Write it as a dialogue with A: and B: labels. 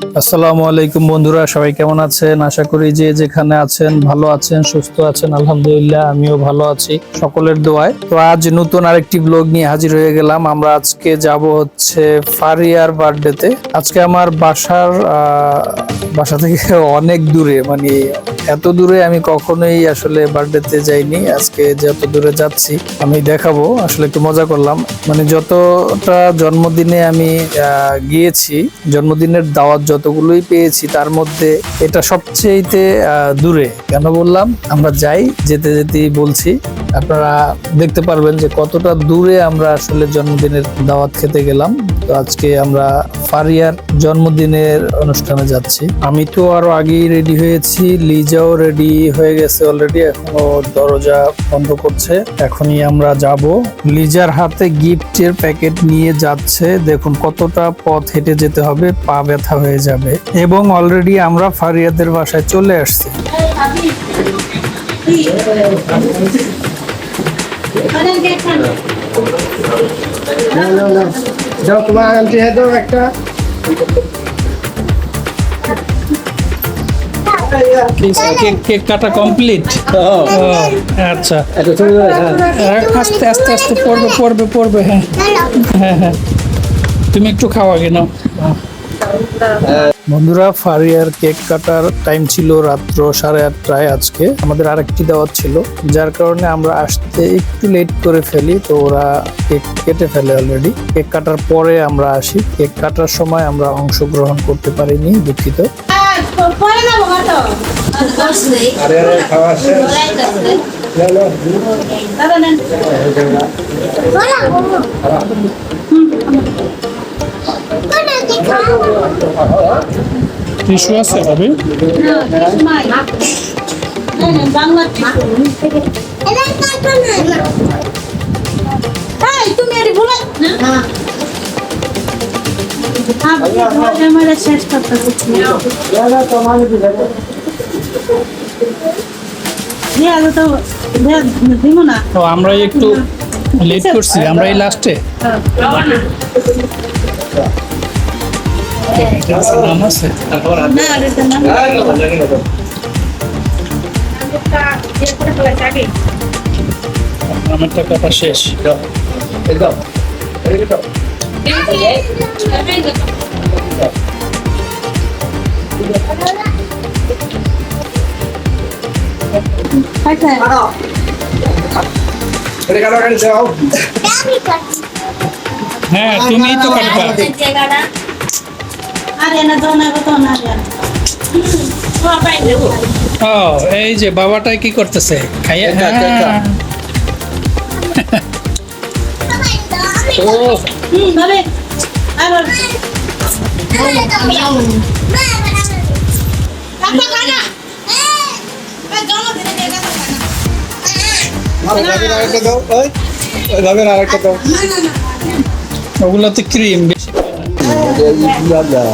A: আসসালামু আলাইকুম বন্ধুরা, সবাই কেমন আছেন? আশা করি যে যেখানে আছেন ভালো আছেন, সুস্থ আছেন, আলহামদুলিল্লাহ, আমিও ভালো আছি সকলের দোয়ায়। তো আজ নতুন আরেকটি ব্লগ নিয়ে হাজির হয়ে গেলাম। আমরা আজকে যাব হচ্ছে ফারিয়ার বার্থডেতে আজকে আমার বাসার বাসা থেকে অনেক দূরে মানে এত দূরে আমি কখনোই আসলে বার্থডেতে যাইনি। আজকে যত দূরে যাচ্ছি, আমি দেখাবো। আসলে একটু মজা করলাম। মানে যতটা জন্মদিনে আমি গিয়েছি, জন্মদিনের দাওয়াত যতগুলোই পেয়েছি, তার মধ্যে এটা সবচেয়েতে দূরে। কেন বললাম? আমরা যাই, যেতে যেতেই বলছি। আপনারা দেখতে পারবেন যে কতটা দূরে আমরা আসলে জন্মদিনের দাওয়াত খেতে গেলাম। তো আজকে আমরা ফারিয়ার জন্মদিনের অনুষ্ঠানে যাচ্ছি। আমি তো আরও আগেই রেডি হয়েছি, লিজাও রেডি হয়ে গেছে অলরেডি এখনও দরজা বন্ধ করছে। এখনই আমরা যাব। লিজার হাতে গিফটের প্যাকেট নিয়ে যাচ্ছে। দেখুন কতটা পথ হেঁটে যেতে হবে, পা ব্যথা হয়ে যাবে। এবং অলরেডি আমরা ফারিয়াদের বাসায় চলে আসছি।
B: যাও তোমার আন্টি হ্যাঁ দাও একটা।
A: কেক কাটা কমপ্লিট আচ্ছা।
B: একটা হ্যাঁ।
A: আস্তে আস্তে আস্তে পড়বে পড়বে পড়বে হ্যাঁ। হ্যাঁ হ্যাঁ। তুমি একটু খাও আগে নাও। বন্ধুরা ফারিয়ার কেক কাটার টাইম ছিল রাত্র সাড়ে আটটায় আজকে। আমাদের আরেকটি দাওয়াত ছিল যার কারণে আমরা আসতে একটু লেট করে ফেলি তো ওরা কেক কেটে ফেলে অলরেডি কেক কাটার পরে আমরা আসি। কেক কাটার সময় আমরা অংশগ্রহণ করতে পারিনি দুঃখিত।
C: দাদা
A: টিস্যু আছে, ভাবি?
C: বাংলা এই তুমি এটি ভুলে আমার শেষ করতে
B: না না তোমার দিলে
C: দিয়ে তো দিব না
A: তো আমরা একটু লেট করছি, আমরা এই লাস্টে নাম আছে
C: না এটা না
A: আমার টাকাটা শেষ
B: এই দাও এই দাও
C: আচ্ছা
B: এটা কাটা কাটি দাও
A: হ্যাঁ তুমিই তো কাটবা
C: আরে না তো না তো না
A: ও এই যে বাবাটাই কি করতেছে? খাইয়া
B: এটা, এটা, এটা।
A: ও
C: হুম ধরে আবার
B: আরে ভাবের আরেকটা দাও